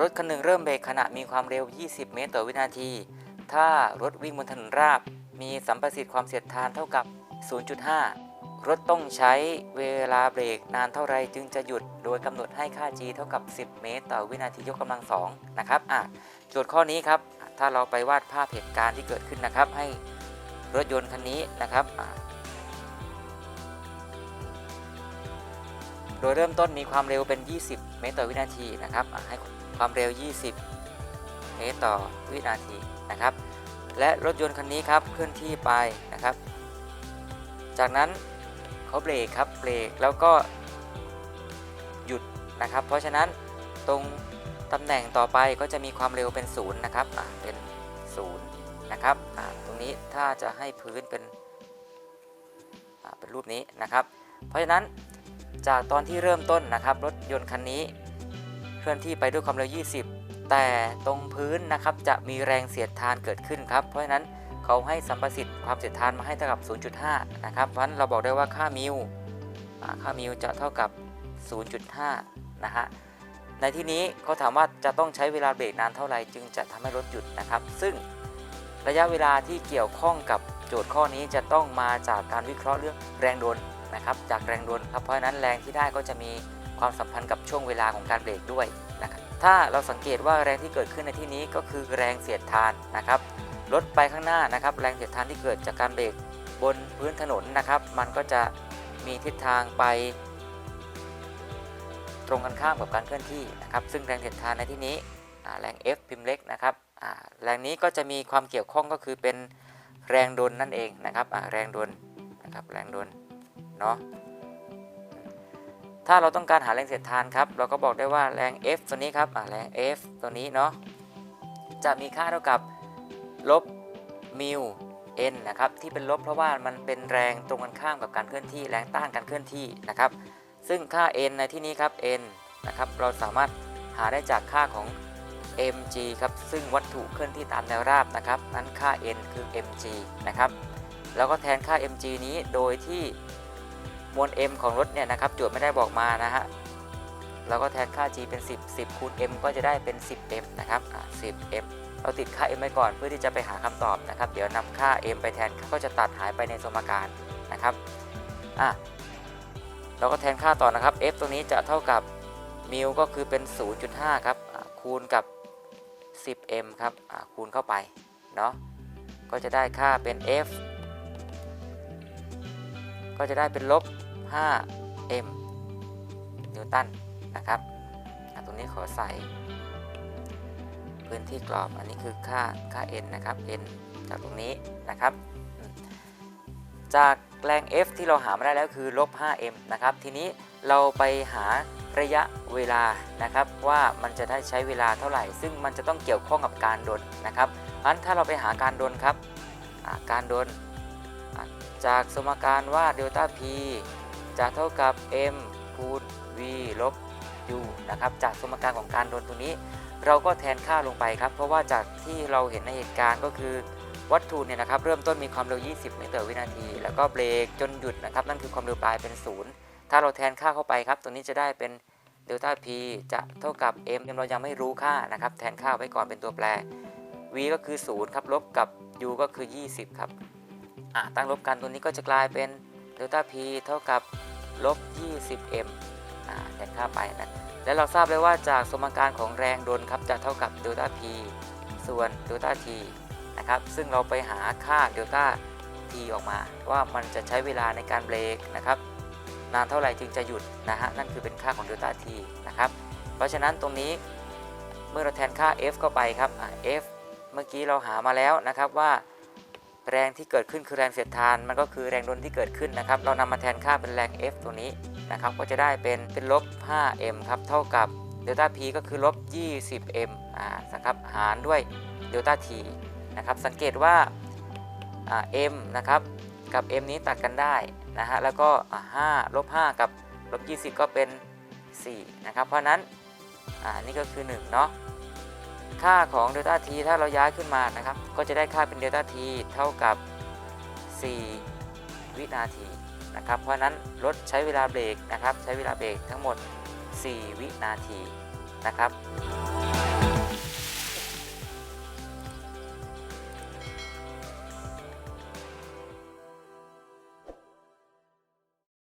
รถคันหนึ่งเริ่มเบรกขณะมีความเร็ว 20 เมตรต่อวินาที ถ้ารถวิ่งบนถนนราบ มีสัมประสิทธิ์ความเสียดทานเท่ากับ 0.5 รถต้องใช้เวลาเบรกนานเท่าไรจึงจะหยุด โดยกำหนดให้ค่า g เท่ากับ 10 เมตร ต่อวินาทียกกำลังสองนะครับอะโจทย์ข้อนี้ครับ ถ้าเราไปวาดภาพเหตุการณ์ที่เกิดขึ้นนะครับ ให้รถยนต์คันนี้นะครับโดยเริ่มต้นมีความเร็วเป็น 20 เมตรต่อวินาทีนะครับให้ ความเร็ว 20 เมตรต่อวินาทีนะครับ และรถยนต์คันนี้ครับเคลื่อนที่ไปนะครับ จากนั้นเขาเบรกครับเบรกแล้วก็หยุดนะครับ เพราะฉะนั้นตรงตำแหน่งต่อไปก็จะมีความเร็วเป็นศูนย์นะครับเป็นศูนย์นะครับตรงนี้ถ้าจะให้พื้นเป็นเป็นรูปนี้นะครับ เพราะฉะนั้นจากตอนที่เริ่มต้นนะครับ รถยนต์คันนี้ เคลื่อนที่ไปด้วยความเร็ว 20 แต่ตรงพื้นนะครับจะมีแรงเสียดทานเกิดขึ้นครับ เพราะฉะนั้นเขาให้สัมประสิทธิ์ความเสียดทานมาให้เท่ากับ 0.5 นะครับ เพราะฉะนั้นเราบอกได้ว่าค่ามิวค่ามิวจะเท่ากับ 0.5 นะฮะ ในที่นี้เขาถามว่าจะต้องใช้เวลาเบรกนานเท่าไหร่จึงจะทำให้รถหยุดนะครับ ซึ่งระยะเวลาที่เกี่ยวข้องกับโจทย์ข้อนี้จะต้องมาจากการวิเคราะห์เรื่องแรงโดนนะครับ จากแรงโดนครับ เพราะฉะนั้นแรงที่ได้ก็จะมี ความสัมพันธ์กับช่วงเวลาของการเบรกด้วยนะครับถ้าเราสังเกตว่าแรงที่เกิดขึ้นในที่นี้ก็คือแรงเสียดทานนะครับรถไปข้างหน้านะครับ แรงเสียดทานที่เกิดจากการเบรกบนพื้นถนนนะครับ มันก็จะมีทิศทางไป ตรงกันข้ามกับการเคลื่อนที่นะครับ ซึ่งแรงเสียดทานในที่นี้แรง F พิมพ์เล็กนะครับแรงนี้ก็จะมีความเกี่ยวข้องก็คือเป็นแรงดนนั่นเองนะครับแรงดนนะครับแรงดนเนาะ ถ้าเราต้องการหาแรงเสียดทานครับ เราก็บอกได้ว่าแรง F ตัวนี้ครับแรง F ตัวนี้เนาะจะมีค่าเท่ากับลบมิว n นะครับที่เป็นลบเพราะว่ามันเป็นแรงตรงกันข้ามกับการเคลื่อนที่แรงต้านการเคลื่อนที่นะครับ ซึ่งค่า n ในที่นี้ครับ n นะครับเราสามารถหาได้จากค่าของ mg ครับซึ่งวัตถุเคลื่อนที่ตามแนวราบนะครับนั้นค่า n คือ mg นะครับแล้วก็แทนค่า mg นี้โดยที่ มวล m ของรถเนี่ยนะครับโจทย์ไม่ได้บอกมานะฮะแล้วก็แทนค่า g เป็น 10 10คูณ m ก็จะได้เป็น 10m นะครับอะ 10m เราติดค่า m ไว้ก่อนเพื่อที่จะไปหาคำตอบนะครับ เดี๋ยวนำค่า m ไปแทนก็จะตัดหายไปในสมการนะครับอะเราก็แทนค่าต่อนะครับ f ตัวนี้จะเท่ากับมิลก็คือเป็น 0.5 ครับคูณกับ 10m ครับอ่าคูณเข้าไปเนาะก็จะได้ค่าเป็น f ก็จะได้เป็นลบ 5m นิวตันนะครับตรงนี้ขอใส่ พื้นที่กรอบอันนี้คือค่าค่า n นะครับ n จากตรงนี้นะครับ จากแรง F ที่เราหามาได้แล้วคือลบ 5m นะครับ ทีนี้เราไปหาระยะเวลานะครับว่ามันจะได้ใช้เวลาเท่าไหร่ ซึ่งมันจะต้องเกี่ยวข้องกับการดนนะครับอันถ้าเราไปหาการดนครับการดน จากสมการว่าเดลต้า P จะเท่ากับ m คูณ v ลบ u นะครับ จากสมการของการดนตรงนี้ เราก็แทนค่าลงไปครับ เพราะว่าจากที่เราเห็นในเหตุการณ์ก็คือวัตถุเนี่ยนะครับเริ่มต้นมีความเร็ว 20 เมตรต่อวินาที แล้วก็เบรกจนหยุดนะครับ นั่นคือความเร็วปลายเป็น 0 ถ้าเราแทนค่าเข้าไปครับ ตัวนี้จะได้เป็นเดลต้า p จะเท่ากับ m เรายังไม่รู้ค่านะครับ แทนค่าไว้ก่อนเป็นตัวแปร v ก็คือ 0 ครับ ลบกับ u ก็คือ 20 ครับ ตั้งลบกันตัวนี้ก็จะกลายเป็นเดลต้า p เท่ากับ ลบ 20m แทนค่าไปนะและเราทราบเลยว่าจากสมการของแรงดนครับจะเท่ากับเดลต้า p ส่วนเดลต้า t นะครับซึ่งเราไปหาค่าเดลต้า t ออกมา ว่ามันจะใช้เวลาในการเบรกนะครับนานเท่าไหร่จึงจะหยุดนะฮะนั่นคือเป็นค่าของเดลต้า t นะครับเพราะฉะนั้นตรงนี้เมื่อเราแทนค่า f เข้าไปครับ f เมื่อกี้เราหามาแล้วนะครับว่า แรงที่เกิดขึ้นคือแรงเสียดทาน มันก็คือแรงดนที่เกิดขึ้นนะครับ เรานำมาแทนค่าเป็นแรง F ตัวนี้นะครับ ก็จะได้เป็นเป็นลบ 5m ครับ เท่ากับเดลต้า p ก็คือลบ 20m อ่านะครับ หารด้วยเดลต้า t นะครับ สังเกตว่าอ่า m นะครับ กับ m นี้ตัดกันได้นะฮะ แล้วก็5ลบ 5 กับลบ 20 ก็เป็น 4 นะครับ เพราะฉะนั้น อ่า นี่ก็คือ 1 เนาะ ค่าของเดลต้าทีถ้าเราย้ายขึ้นมานะครับ ก็จะได้ค่าเป็นเดลต้าทีเท่ากับ 4 วินาทีนะครับ เพราะนั้นรถใช้เวลาเบรกนะครับ ใช้เวลาเบรกทั้งหมด 4 วินาทีนะครับ